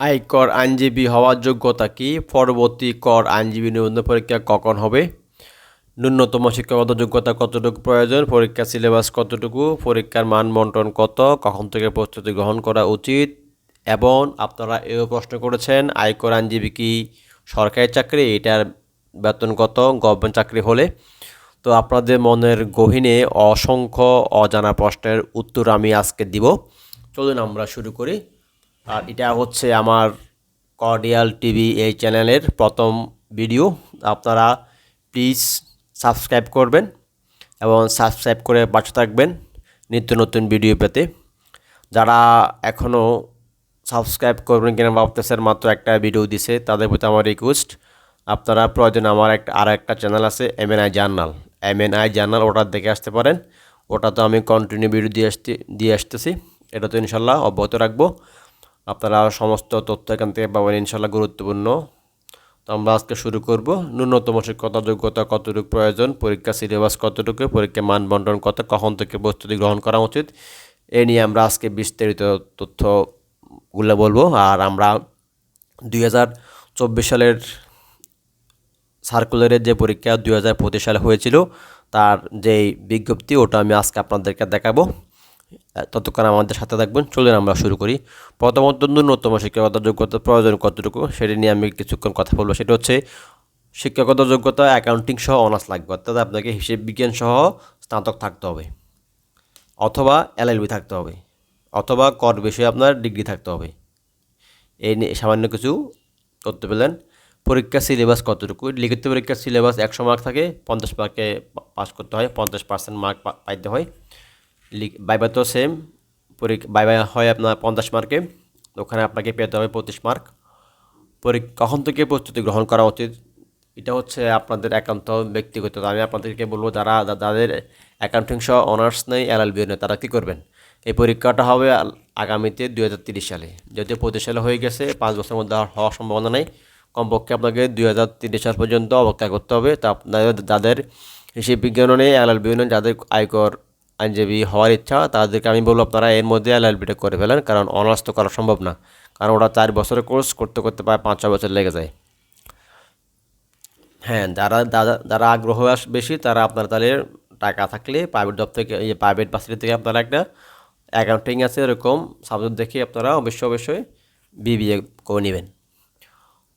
আয়কর আইনজীবী হওয়ার যোগ্যতা কি? পরবর্তী কর আইনজীবী নিবন্ধন পরীক্ষা কখন হবে? ন্যূনতম শিক্ষাগত যোগ্যতা কতটুকু প্রয়োজন? পরীক্ষার সিলেবাস কতটুকু? পরীক্ষার মান বন্টন কত? কখন থেকে প্রস্তুতি গ্রহণ করা উচিত? এবং আপনারা এও প্রশ্ন করেছেন আয়কর আইনজীবী কি সরকারি চাকরি? এটার বেতন কত? গভর্নমেন্ট চাকরি হলে? তো আপনাদের মনের গহীনে অসংখ্য অজানা প্রশ্নের উত্তর আমি আজকে দিব। চলুন আমরা শুরু করি। আর এটা হচ্ছে আমার কর্ডিয়াল টিভি এই চ্যানেলের প্রথম ভিডিও। আপনারা প্লিজ সাবস্ক্রাইব করবেন এবং সাবস্ক্রাইব করে পাশে থাকবেন নিত্য নতুন ভিডিও পেতে। যারা এখনও সাবস্ক্রাইব করবেন কিনা ভাবতেছেন মাত্র একটা ভিডিও দিছে, তাদের প্রতি আমার রিকোয়েস্ট আপনারা প্রয়োজন আমার একটা আর একটা চ্যানেল আছে M N I journal M N I journal ওটা দেখে আসতে পারেন। ওটা তো আমি কন্টিনিউ ভিডিও দিয়ে আসতে, দিয়ে আসতেছি। এটা তো ইনশাল্লাহ অব্যাহত রাখব। আপনারা সমস্ত তথ্য এখান থেকে পাবেন ইনশাল্লাহ গুরুত্বপূর্ণ। তো আমরা আজকে শুরু করব। ন্যূনতম শিক্ষতা যোগ্যতা কতটুকু প্রয়োজন, পরীক্ষা সিলেবাস কতটুকু, পরীক্ষা মান বন্টন কত, কখন থেকে প্রস্তুতি গ্রহণ করা উচিত, এ নিয়ে আমরা আজকে বিস্তারিত তথ্যগুলো বলব। আর আমরা দুই হাজার চব্বিশ সালের সার্কুলারের যে পরীক্ষা দুই হাজার পঁচিশ সালে হয়েছিল, তার যেই বিজ্ঞপ্তি, ওটা আমি আজকে আপনাদেরকে দেখাবো। ততক্ষণ আমাদের সাথে থাকবেন। চলুন আমরা শুরু করি। প্রথমত ন্যূনতম শিক্ষাগত যোগ্যতা প্রয়োজন কতটুকু? সেটা নিয়ে আমি কিছুক্ষণ কথা বলব। সেটা হচ্ছে শিক্ষাগত যোগ্যতা অ্যাকাউন্টিং সহ অনার্স লাগবে। অর্থাৎ আপনাকে হিসেব বিজ্ঞান সহ স্নাতক থাকতে হবে। অথবা এলএলবি থাকতে হবে। অথবা কর বিষয়ে আপনার ডিগ্রি থাকতে হবে। এই নিয়ে সামান্য কিছু তথ্য পেলেন। পরীক্ষার সিলেবাস কতটুকু? লিখিত পরীক্ষার সিলেবাস একশো মার্ক থাকে, পঞ্চাশ মার্কে পাস করতে হয়, পঞ্চাশ পার্সেন্ট মার্ক পাইতে হয়। বাইবা তো সেম পরীক্ষা বাইবা হয় আপনার পঞ্চাশ মার্কে ওখানে আপনাকে পেতে হবে পঁচিশ মার্ক পরীক্ষা কখন থেকে প্রস্তুতি গ্রহণ করা উচিত? এটা হচ্ছে আপনাদের একান্ত ব্যক্তিগত। আমি আপনাদেরকে বলব, যারা যাদের অ্যাকাউন্টিং সহ অনার্স নেই এলএলবি নেই, তারা কী করবেন? এই পরীক্ষাটা হবে আগামীতে দু হাজার তিরিশ সালে। যদি পঁচিশ সালে হয়ে গেছে, পাঁচ বছরের মধ্যে হওয়ার সম্ভাবনা নেই। কমপক্ষে আপনাকে দুই হাজার তিরিশ সাল পর্যন্ত অপেক্ষা করতে হবে। তা আপনাদের যাদের হিসেব বিজ্ঞানও নেই এলএলবিও নেই, যাদের আয়কর আইনজীবী হওয়ার ইচ্ছা, তাদেরকে আমি বলব আপনারা এর মধ্যে এলএলবিটা করে ফেলেন, কারণ অনার্স তো করা সম্ভব না, কারণ ওরা চার বছরের কোর্স করতে করতে প্রায় পাঁচ ছ বছর লেগে যায়। হ্যাঁ যারা যারা আগ্রহ বেশি, তারা আপনার তাহলে টাকা থাকলে প্রাইভেট জব থেকে, এই প্রাইভেট বাসিটি থেকে আপনারা একটা অ্যাকাউন্টিং আছে, এরকম সাবজেক্ট দেখে আপনারা অবশ্যই অবশ্যই বিবিএ করে নেবেন।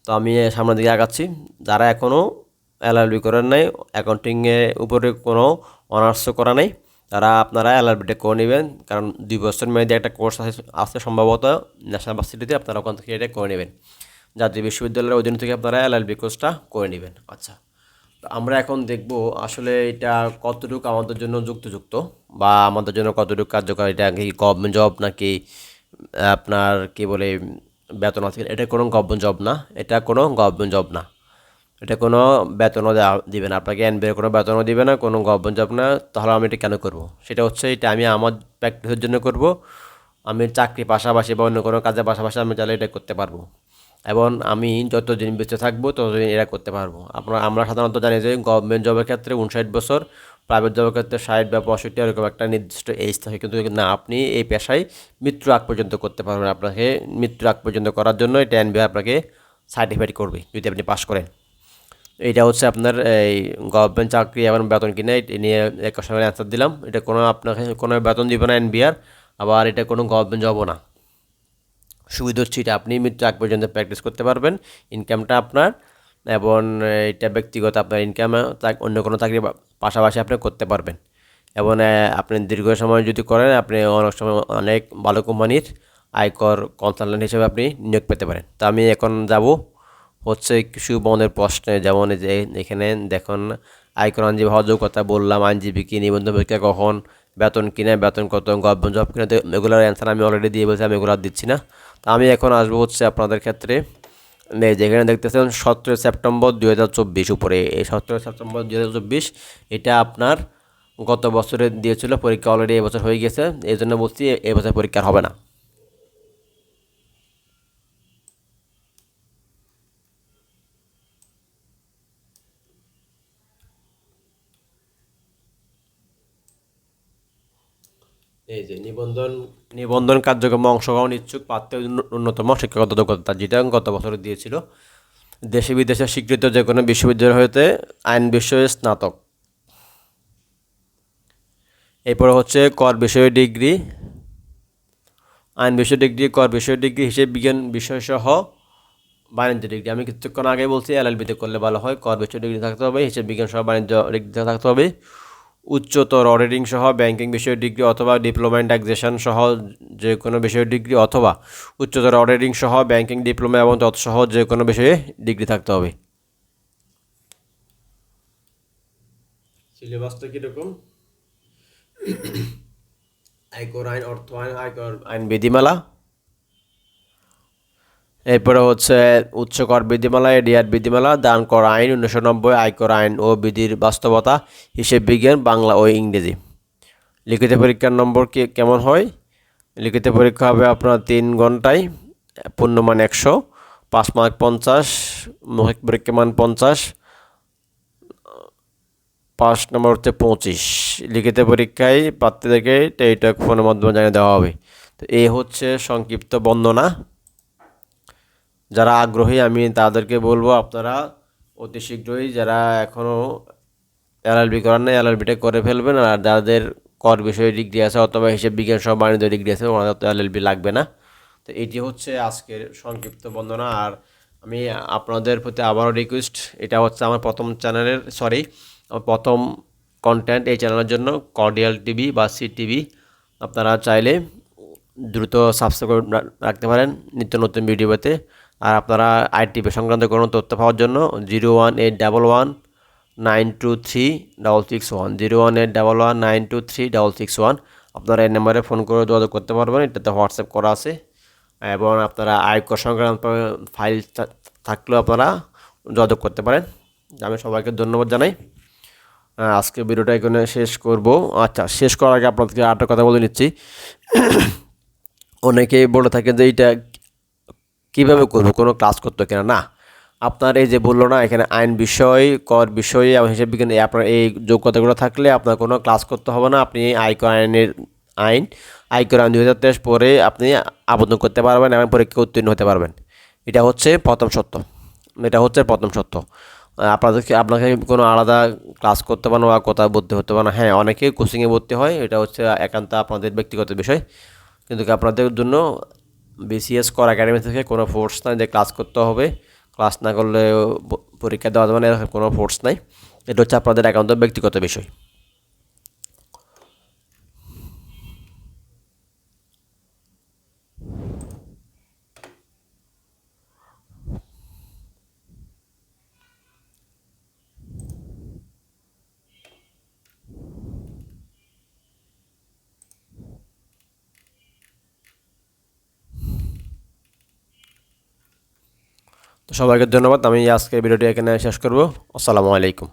তো আমি সামনের দিকে আগাচ্ছি। যারা এখনও এলএলবি করেন নাই অ্যাকাউন্টিংয়ের উপরে কোনো অনার্সও করা নেই তারা আপনারা এলআরবিটা করে নেবেন, কারণ দুই বছর মেয়াদী একটা কোর্স আছে আছে সম্ভবত ন্যাশনাল ভার্সিটিতে আপনারা ওখান থেকে এটা করে নেবেন। জাতীয় বিশ্ববিদ্যালয়ের অধীন থেকে আপনারা এলএলবি কোর্সটা করে নেবেন। আচ্ছা তো আমরা এখন দেখব আসলে এটা কতটুকু আমাদের জন্য যুক্তযুক্ত বা আমাদের জন্য কতটুকু কার্যকর, এটা কি গভর্নমেন্ট জব নাকি, আপনার কি বলে, বেতন আছে এটা কোনো গভর্নমেন্ট জব না, এটা কোনো গভর্নমেন্ট জব না। এটা কোনো বেতনও দিবে না। আপনাকে এনবিআর কোনো বেতনও দিবে না, কোনো গভর্নমেন্ট জব না। তাহলে আমি এটা কেন করব? সেটা হচ্ছে এটা আমি আমার প্র্যাকটিসের জন্য করব। আমি চাকরি পাশাপাশি বা অন্য কোনো কাজের পাশাপাশি আমি চাইলে এটা করতে পারব। এবং আমি যতদিন বেঁচে থাকব, ততদিন এটা করতে পারব। আপনার, আমরা সাধারণত জানি যে গভর্নমেন্ট জবের ক্ষেত্রে উনষাট বছর, প্রাইভেট জবের ক্ষেত্রে ষাট বা পঁয়ষট্টি এরকম একটা নির্দিষ্ট এজ থাকে। কিন্তু না, আপনি এই পেশায় মৃত্যু আগ পর্যন্ত করতে পারবেন। আপনাকে মৃত্যু আগ পর্যন্ত করার জন্য এটা এনবিআর আপনাকে সার্টিফাইড করবে, যদি আপনি পাস করেন। এটা হচ্ছে আপনার এই গভর্নমেন্ট চাকরি এবং বেতন কিনে, এ নিয়ে এক সময় অ্যান্সার দিলাম। এটা কোনো আপনাকে, কোনো বেতন দিবে না এনবিআর, আবার এটা কোনো গভর্নমেন্ট জবও না। সুবিধা হচ্ছে এটা আপনি মৃত্যু আগ পর্যন্ত প্র্যাকটিস করতে পারবেন ইনকামটা আপনার এবং এটা ব্যক্তিগত আপনার ইনকাম অন্য কোনো চাকরি পাশাপাশি আপনি করতে পারবেন। এবং আপনি দীর্ঘ সময় যদি করেন, আপনি অনেক সময় অনেক ভালো কোম্পানির আয়কর কনসালটেন্ট হিসেবে আপনি নিয়োগ পেতে পারেন। তো আমি এখন যাব হচ্ছে কিছু বনের প্রশ্নে, যেমন যে এখানে দেখুন আয়কর আইনজীবী হওয়ার কথা বললাম, আইনজীবী কি নিবন্ধন পরীক্ষা কখন, বেতন কিনে বেতন কত, গভর্নমেন্ট জব কিনে এগুলোর অ্যান্সার আমি অলরেডি দিয়ে বলছি, আমি এগুলো দিচ্ছি না। তো আমি এখন আসব হচ্ছে আপনাদের ক্ষেত্রে। যেখানে দেখতেছেন সতেরো সেপ্টেম্বর দু হাজার চব্বিশ উপরে। এই সতেরো সেপ্টেম্বর দু হাজার চব্বিশ, এটা আপনার গত বছরে দিয়েছিল, পরীক্ষা অলরেডি এবছর হয়ে গেছে এই জন্য বলছি এবছর পরীক্ষা হবে না। এই যে নিবন্ধন নিবন্ধন কার্যক্রমে অংশগ্রহণ ইচ্ছুক প্রার্থী ন্যূনতম শিক্ষাগত যোগ্যতা যেটা গত বছর দিয়েছিল। দেশে বিদেশে স্বীকৃত যে কোনো বিশ্ববিদ্যালয় হতে আইন বিষয়ে স্নাতক। এরপরে হচ্ছে কর বিষয়ে ডিগ্রি। আইন বিষয় ডিগ্রি, কর বিষয় ডিগ্রি, হিসেবে বিজ্ঞান বিষয় সহ বাণিজ্য ডিগ্রি। আমি কিছুক্ষণ আগে বলছি, এল এলএলবিতে করলে ভালো হয়, কর বিষয় ডিগ্রি থাকতে হবে, হিসেবে বিজ্ঞান সহ বাণিজ্য ডিগ্রি থাকতে হবে। উচ্চতর অডিটিং সহ, ব্যাংকিং বিষয়ের ডিগ্রি অথবা ডিপ্লোমা ইন ট্যাক্সেশন সহ যে কোনো বিষয়ের ডিগ্রি অথবা উচ্চতর অডিটিং সহ, ব্যাংকিং, ডিপ্লোমা এবং তৎসহ যে কোনো বিষয়ে ডিগ্রি থাকতে হবে। সিলেবাসটা কীরকম? আয়কর আইন, অর্থ আইন, আয়কর আইন বিধিমালা এরপরে হচ্ছে উচ্চকর বিধিমালা, এডিআর বিধিমালা দান কর আইন, উনিশশো নব্বই, আয়কর আইন ও বিধির বাস্তবতা, হিসেব বিজ্ঞান, বাংলা ও ইংরেজি। লিখিত পরীক্ষার নম্বর কি কেমন হয়? লিখিত পরীক্ষা হবে আপনার তিন ঘন্টায়, পূর্ণমান একশো, পাঁচ মার্ক পঞ্চাশ, মৌখিক পরীক্ষা মান পঞ্চাশ, পাঁচ নম্বর হচ্ছে পঁচিশ। লিখিত পরীক্ষায় প্রার্থীদেরকে টেলিটক ফোনের মাধ্যমে জানিয়ে দেওয়া হবে। তো এই হচ্ছে সংক্ষিপ্ত বর্ণনা। যারা আগ্রহী, আমি তাদেরকে বলব আপনারা অতি শীঘ্রই যারা এখনও এলএলবি করার নেই, এলএলবিটা করে ফেলবেন। আর যাদের কর বিষয়ে ডিগ্রি আছে অথবা হিসেব বিজ্ঞান সহ বাণিজ্য ডিগ্রি আছে, ওনাদের তো এলএলবি লাগবে না। তো এটি হচ্ছে আজকের সংক্ষিপ্ত বন্দনা আর আমি আপনাদের প্রতি আবারও রিকোয়েস্ট এটা হচ্ছে আমার প্রথম চ্যানেলের সরি আমার প্রথম কন্টেন্ট এই চ্যানেলের জন্য কর্ডিয়াল টিভি বা সি টিভি আপনারা চাইলে দ্রুত সাবস্ক্রাইব রাখতে পারেন নিত্য নতুন ভিডিও পেতে। আর আপনারা আইটিপি সংক্রান্ত কোনো তথ্য পাওয়ার জন্য zero one eight double one nine two three double six one zero one eight double one nine two three double six one আপনারা এই নাম্বারে ফোন করে যোগাযোগ করতে পারবেন, এটাতে হোয়াটসঅ্যাপ করা আছে। এবং আপনারা আয়কর সংক্রান্ত ফাইল থাকলেও আপনারা যোগাযোগ করতে পারেন। আমি সবাইকে ধন্যবাদ জানাই। আজকে ভিডিওটা এখানে শেষ করব। আচ্ছা শেষ করার আগে আপনাদেরকে আরেকটা কথা বলে নিচ্ছি। অনেকেই বলে থাকেন যে এইটা কীভাবে করব? কোনো ক্লাস করতে কিনা? না। আপনার এই যে বলল না, এখানে আইন বিষয়, কর বিষয় এবং হিসেব বিজ্ঞান আপনার এই যোগ্যতাগুলো থাকলে আপনার কোনো ক্লাস করতে হবে না। আপনি আয়কর আইনের আইন, আয়কর আইন দুই তেইশ পরে আপনি আবেদন করতে পারবেন এবং পরীক্ষা উত্তীর্ণ হতে পারবেন। এটা হচ্ছে প্রথম সত্য। এটা হচ্ছে প্রথম সত্য। আপনাদেরকে, আপনাকে কোনো আলাদা ক্লাস করতে পারো বা কোথাও ভর্তি হতে পারো হ্যাঁ অনেকেই কোচিংয়ে ভর্তি হয়। এটা হচ্ছে একান্ত আপনাদের ব্যক্তিগত বিষয়। কিন্তু আপনাদের জন্য বিসিএস কর একাডেমি থেকে কোনো ফোর্স নাই যে ক্লাস করতে হবে। ক্লাস না করলে পরীক্ষা দেওয়া যাবে না, এরকম কোনো ফোর্স নাই। এটা হচ্ছে আপনাদের একান্ত ব্যক্তিগত বিষয়। সবাইকে ধন্যবাদ। আমি আজকের ভিডিওটি এখানে শেষ করব। আসসালামু আলাইকুম।